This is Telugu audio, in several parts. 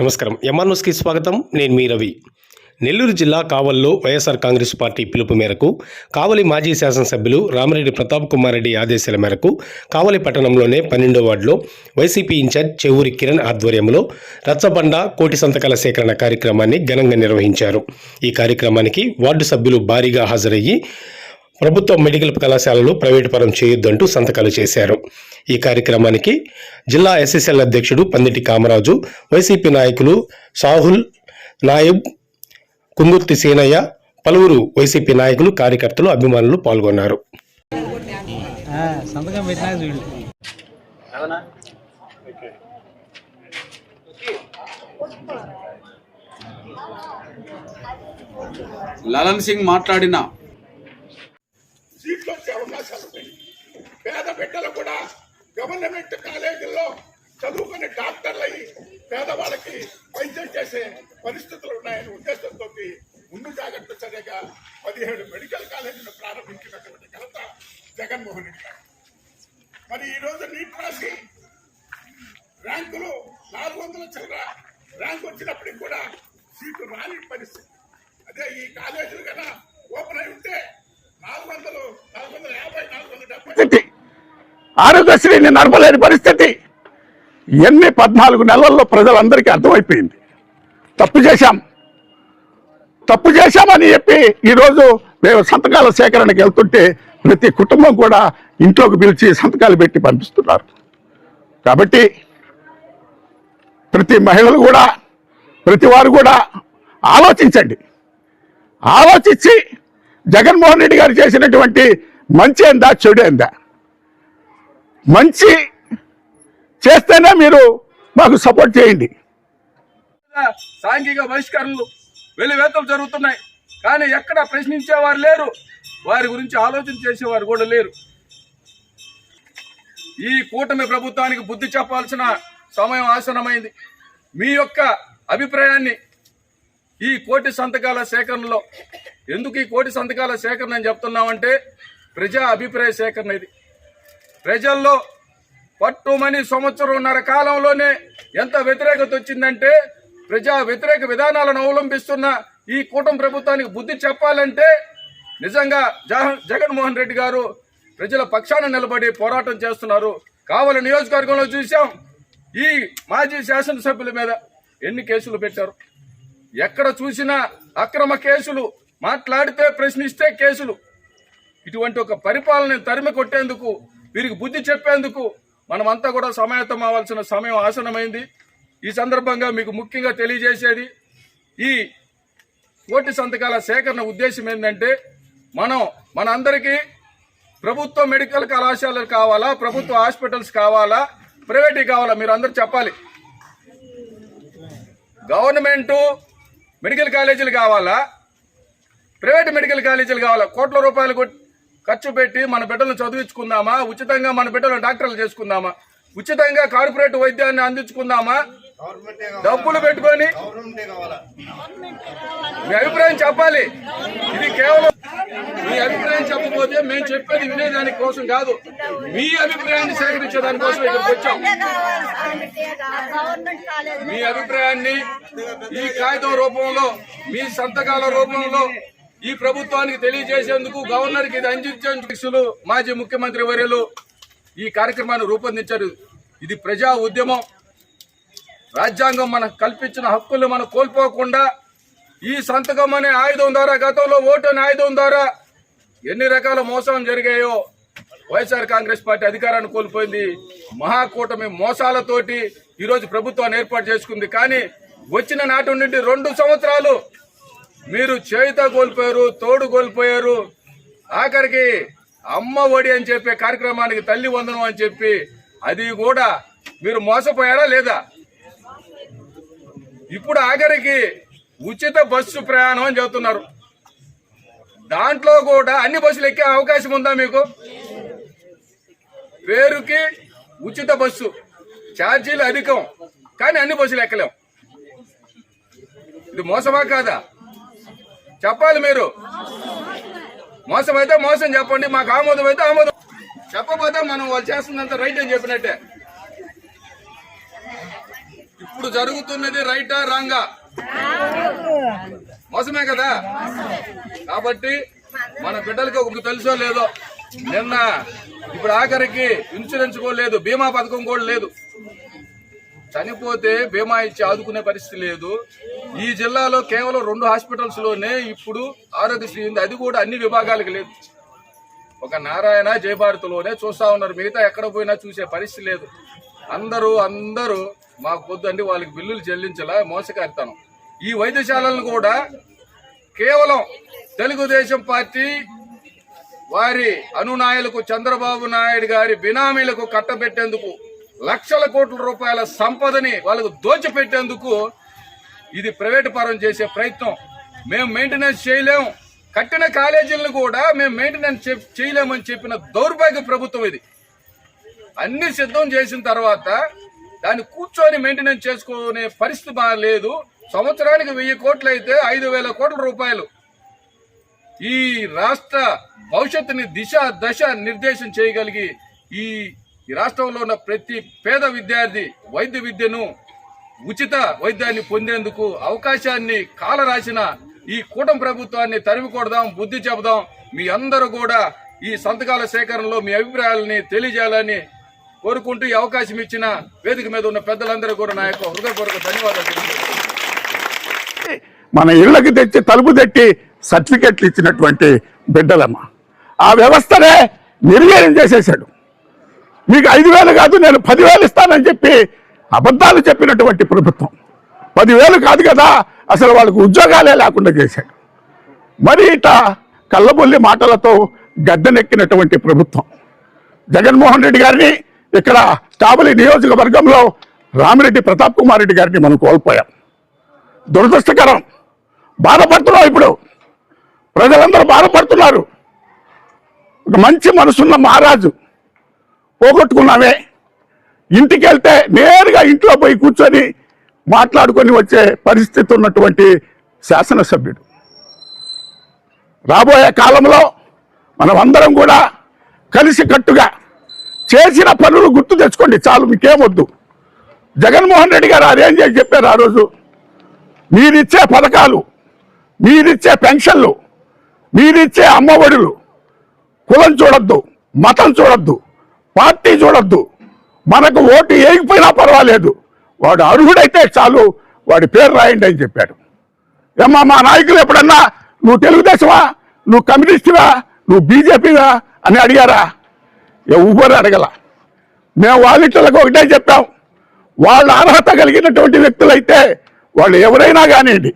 నమస్కారం. ఎంఆర్న్యూస్కి స్వాగతం. నేను మీ రవి. నెల్లూరు జిల్లా కావల్లో వైఎస్ఆర్ కాంగ్రెస్ పార్టీ పిలుపు మేరకు కావలి మాజీ శాసనసభ్యులు రామిరెడ్డి ప్రతాప్ కుమార్ రెడ్డి ఆదేశాల మేరకు కావలి పట్టణంలోనే పన్నెండో వార్డులో వైసీపీ ఇన్ఛార్జ్ చెవురి కిరణ్ ఆధ్వర్యంలో రచ్చబండ కోటి సంతకాల సేకరణ కార్యక్రమాన్ని ఘనంగా నిర్వహించారు. ఈ కార్యక్రమానికి వార్డు సభ్యులు భారీగా హాజరయ్యి ప్రభుత్వ మెడికల్ కళాశాలలు ప్రైవేటు పరం చేయొద్దంటూ సంతకాలు చేశారు. ఈ కార్యక్రమానికి జిల్లా ఎస్ఎస్ఎల్ అధ్యక్షుడు పందిటి కామరాజు వైసీపీ నాయకులు సాహుల్ నాయబ్ కుందుర్తి సీనయ్య పలువురు వైసీపీ నాయకులు కార్యకర్తలు అభిమానులు పాల్గొన్నారు. ఆ, సంతకం పెట్టినాక చూడు. లలన్ సింగ్ మాట్లాడిన. సీట్లు వచ్చే అవకాశాలు ఉన్నాయి. పేద బిడ్డలు కూడా గవర్నమెంట్ కాలేజీల్లో చదువుకుని డాక్టర్లు అయ్యి పేదవాళ్ళకి వైద్యం చేసే పరిస్థితులు ఉన్నాయని ఉద్దేశంతో ముందు జాగ్రత్త చర్యగా పదిహేడు మెడికల్ కాలేజీలు ప్రారంభించినటువంటి ఘనత జగన్మోహన్ రెడ్డి గారు. మరి ఈ రోజు నీట్ రాసి ర్యాంకులు నాలుగు వందల చిల్లర ర్యాంక్ వచ్చినప్పటికి కూడా సీటు రాని పరిస్థితి. అదే ఈ కాలేజీలు కదా ఓపెన్ అయి ఉంటే ఆరోగ్యశ్రీని నడపలేని పరిస్థితి. ఎన్ని పద్నాలుగు నెలల్లో ప్రజలందరికీ అర్థమైపోయింది. తప్పు చేశాం. తప్పు చేశామని చెప్పి ఈరోజు మేము సంతకాల సేకరణకి వెళ్తుంటే ప్రతి కుటుంబం కూడా ఇంట్లోకి పిలిచి సంతకాలు పెట్టి పంపిస్తున్నారు. కాబట్టి ప్రతి మహిళలు కూడా ప్రతి వారు కూడా ఆలోచించండి. ఆలోచించి జగన్మోహన్ రెడ్డి గారు చేసినటువంటి మంచి ఏందా చెడు ఏందా? మంచి చేస్తేనే మీరు మాకు సపోర్ట్ చేయండి. సాంఘిక బహిష్కరణలు వెలివేతలు జరుగుతున్నాయి. కానీ ఎక్కడ ప్రశ్నించేవారు లేరు. వారి గురించి ఆలోచన చేసేవారు కూడా లేరు. ఈ కూటమి ప్రభుత్వానికి బుద్ధి చెప్పాల్సిన సమయం ఆసనమైంది మీ యొక్క అభిప్రాయాన్ని ఈ కోటి సంతకాల సేకరణలో ఎందుకు ఈ కోటి సంతకాల సేకరణ అని చెప్తున్నామంటే ప్రజా అభిప్రాయ సేకరణ ఇది. ప్రజల్లో పట్టుమని సంవత్సరంన్నర కాలంలోనే ఎంత వ్యతిరేకత వచ్చిందంటే ప్రజా వ్యతిరేక విధానాలను అవలంబిస్తున్న ఈ కూటమి ప్రభుత్వానికి బుద్ధి చెప్పాలంటే నిజంగా జగన్మోహన్ రెడ్డి గారు ప్రజల పక్షాన నిలబడి పోరాటం చేస్తున్నారు. కావలి నియోజకవర్గంలో చూసాం ఈ మాజీ శాసనసభ్యుల మీద ఎన్ని కేసులు పెట్టారు? ఎక్కడ చూసినా అక్రమ కేసులు మాట్లాడితే ప్రశ్నిస్తే కేసులు. ఇటువంటి ఒక పరిపాలన తరిమి కొట్టేందుకు వీరికి బుద్ధి చెప్పేందుకు మనమంతా కూడా సమాయత్తం అవ్వాల్సిన సమయం ఆసనమైంది ఈ సందర్భంగా మీకు ముఖ్యంగా తెలియజేసేది ఈ ఓటు సంతకాల సేకరణ ఉద్దేశం ఏంటంటే మనం మనందరికీ ప్రభుత్వ మెడికల్ కళాశాలలు కావాలా ప్రభుత్వ హాస్పిటల్స్ కావాలా ప్రైవేట్ కావాలా మీరు అందరూ చెప్పాలి. గవర్నమెంటు మెడికల్ కాలేజీలు కావాలా ప్రైవేట్ మెడికల్ కాలేజీలు కావాలా? కోట్ల రూపాయలు ఖర్చు పెట్టి మన బిడ్డలను చదివించుకుందామా? ఉచితంగా మన బిడ్డలను డాక్టర్లు చేసుకుందామా? ఉచితంగా కార్పొరేట్ వైద్యాన్ని అందించుకుందామా? డబ్బులు పెట్టుకొని మీ అభిప్రాయం చెప్పాలి. ఇది కేవలం మీ అభిప్రాయం చెప్పకపోతే మేము చెప్పేది వినేదాని కోసం కాదు. మీ అభిప్రాయాన్ని సేకరించేదాని కోసం ఇక్కడికి వచ్చాం. మీ అభిప్రాయాన్ని ఈ కాగితం రూపంలో మీ సంతకాల రూపంలో ఈ ప్రభుత్వానికి తెలియజేసేందుకు గవర్నర్కి ఇది అందించేందుకు మాజీ ముఖ్యమంత్రి వర్యులు ఈ కార్యక్రమాన్ని రూపొందించారు. ఇది ప్రజా ఉద్యమం. రాజ్యాంగం మనకు కల్పించిన హక్కులు మనం కోల్పోకుండా ఈ సంతకం అనే ఆయుధం ద్వారా గతంలో ఓటు అనే ఆయుధం ద్వారా ఎన్ని రకాల మోసం జరిగాయో వైఎస్ఆర్ కాంగ్రెస్ పార్టీ అధికారాన్ని కోల్పోయింది. మహాకూటమి మోసాలతోటి ఈరోజు ప్రభుత్వాన్ని ఏర్పాటు చేసుకుంది. కానీ వచ్చిన నాటి నుండి రెండు సంవత్సరాలు మీరు చేయుత కోల్పోయారు తోడు కోల్పోయారు. ఆఖరికి అమ్మ ఒడి అని చెప్పే కార్యక్రమానికి తల్లి వందనం అని చెప్పి అది కూడా మీరు మోసపోయారా లేదా? ఇప్పుడు ఆఖరికి ఉచిత బస్సు ప్రయాణం అని చెబుతున్నారు. దాంట్లో కూడా అన్ని బస్సులు ఎక్కే అవకాశం ఉందా మీకు? పేరుకి ఉచిత బస్సు ఛార్జీలు అధికం కానీ అన్ని బస్సులు ఎక్కలేం. ఇది మోసమా కాదా? చెప్పాలి మీరు. మోసం అయితే మోసం చెప్పండి మాకు ఆమోదం అయితే ఆమోదం. చెప్పకపోతే మనం వాళ్ళు చేస్తున్నంత రైట్ అని చెప్పినట్టే. ఇప్పుడు జరుగుతున్నది రైటా రాంగా? మోసమే కదా? కాబట్టి మన బిడ్డలకి ఒక తెలుసో లేదో నిన్న ఇప్పుడు ఆఖరికి ఇన్సూరెన్స్ కూడా లేదు బీమా పథకం కూడా లేదు. చనిపోతే బీమా ఇచ్చి ఆదుకునే పరిస్థితి లేదు. ఈ జిల్లాలో కేవలం రెండు హాస్పిటల్స్లోనే ఇప్పుడు ఆరోగ్యశ్రీ ఉంది. అది కూడా అన్ని విభాగాలకు లేదు. ఒక నారాయణ జయభారతిలోనే చూస్తా ఉన్నారు. మిగతా ఎక్కడ పోయినా చూసే పరిస్థితి లేదు. అందరూ అందరూ మాకు పొద్దండి వాళ్ళకి బిల్లులు చెల్లించేలా మోసకారితనం. ఈ వైద్యశాలలను కూడా కేవలం తెలుగుదేశం పార్టీ వారి అనునాయులకు చంద్రబాబు నాయుడు గారి బినామీలకు కట్టబెట్టేందుకు లక్షల కోట్ల రూపాయల సంపదని వాళ్ళకు దోచిపెట్టేందుకు ఇది ప్రైవేట్ పరం చేసే ప్రయత్నం. మేము మెయింటెనెన్స్ చేయలేము కట్టిన కాలేజీలను కూడా మేము మెయింటెనెన్స్ చేయలేమని చెప్పిన దౌర్భాగ్య ప్రభుత్వం ఇది. అన్ని సిద్ధం చేసిన తర్వాత దాన్ని కూర్చొని మెయింటెనెన్స్ చేసుకునే పరిస్థితి మా లేదు. సంవత్సరానికి వెయ్యి కోట్లు అయితే ఐదు వేల కోట్ల రూపాయలు. ఈ రాష్ట్ర భవిష్యత్తుని దిశ దశ నిర్దేశం చేయగలిగి ఈ రాష్ట్రంలో ఉన్న ప్రతి పేద విద్యార్థి వైద్య విద్యను ఉచిత వైద్యాన్ని పొందేందుకు అవకాశాన్ని కాలరాసిన ఈ కూటమి ప్రభుత్వాన్ని తరిమి కొడదాం బుద్ధి చెబుదాం. మీ అందరూ కూడా ఈ సంతకాల సేకరణలో మీ అభిప్రాయాలని తెలియజేయాలని కోరుకుంటూ ఈ అవకాశం ఇచ్చిన వేదిక మీద ఉన్న పెద్దలందరూ కూడా నా యొక్క హృదయపూర్వక ధన్యవాదాలు మన ఇళ్ళకి తెచ్చి తలుపు తట్టి సర్టిఫికెట్లు ఇచ్చినటువంటి బిడ్డలమ్మ. ఆ వ్యవస్థనే నిర్వీర్యం చేసేశాడు. మీకు ఐదు వేలు కాదు నేను పదివేలు ఇస్తానని చెప్పి అబద్ధాలు చెప్పినటువంటి ప్రభుత్వం. పదివేలు కాదు కదా అసలు వాళ్ళకు ఉద్యోగాలే లేకుండా చేశాడు. మరి ఇట కళ్ళబొల్లి మాటలతో గద్దెనెక్కినటువంటి ప్రభుత్వం. జగన్మోహన్ రెడ్డి గారిని ఇక్కడ స్టాబులి నియోజకవర్గంలో రామిరెడ్డి ప్రతాప్ కుమార్ రెడ్డి గారిని మనం కోల్పోయాం. దురదృష్టకరం. బాధపడుతున్నాం ఇప్పుడు. ప్రజలందరూ బాధపడుతున్నారు. ఒక మంచి మనసున్న మహారాజు పోగొట్టుకున్నామే. ఇంటికి వెళ్తే నేరుగా ఇంట్లో పోయి కూర్చొని మాట్లాడుకొని వచ్చే పరిస్థితి ఉన్నటువంటి శాసనసభ్యుడు. రాబోయే కాలంలో మనమందరం కూడా కలిసికట్టుగా చేసిన పనులు గుర్తు తెచ్చుకోండి చాలు మీకేమొద్దు. జగన్మోహన్ రెడ్డి గారు అదేం చేసి చెప్పారు ఆ రోజు? మీరిచ్చే పథకాలు మీరిచ్చే పెన్షన్లు మీరిచ్చే అమ్మఒడులు కులం చూడొద్దు మతం చూడొద్దు పార్టీ చూడొద్దు మనకు ఓటు వేయకపోయినా పర్వాలేదు. వాడు అర్హుడైతే చాలు వాడి పేరు రాయండి అని చెప్పాడు. ఏమ్మా మా నాయకులు ఎప్పుడన్నా నువ్వు తెలుగుదేశమా? నువ్వు కమ్యూనిస్టువా? నువ్వు బీజేపీవా? అని అడిగారా? ఎవ్వరు అడగల. మేము వాళ్ళిట్లకు ఒకటే చెప్పాం. వాళ్ళ అర్హత కలిగినటువంటి వ్యక్తులైతే వాళ్ళు ఎవరైనా కానివ్వండి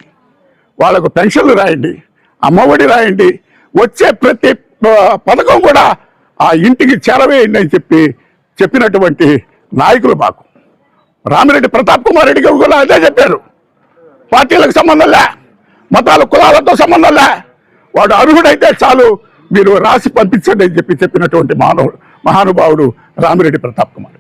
వాళ్ళకు పెన్షన్లు రాయండి అమ్మఒడి రాయండి వచ్చే ప్రతి పథకం కూడా ఆ ఇంటికి చేరవేయండి అని చెప్పి చెప్పినటువంటి నాయకులు మాకు. రామిరెడ్డి ప్రతాప్ కుమార్ రెడ్డి గారు కూడా అదే చెప్పారు. పార్టీలకు సంబంధం లే మతాల కులాలతో సంబంధం లే. వాడు అర్హుడైతే చాలు మీరు రాసి పంపించండి అని చెప్పి చెప్పినటువంటి మానవుడు మహానుభావుడు రామిరెడ్డి ప్రతాప్ కుమార్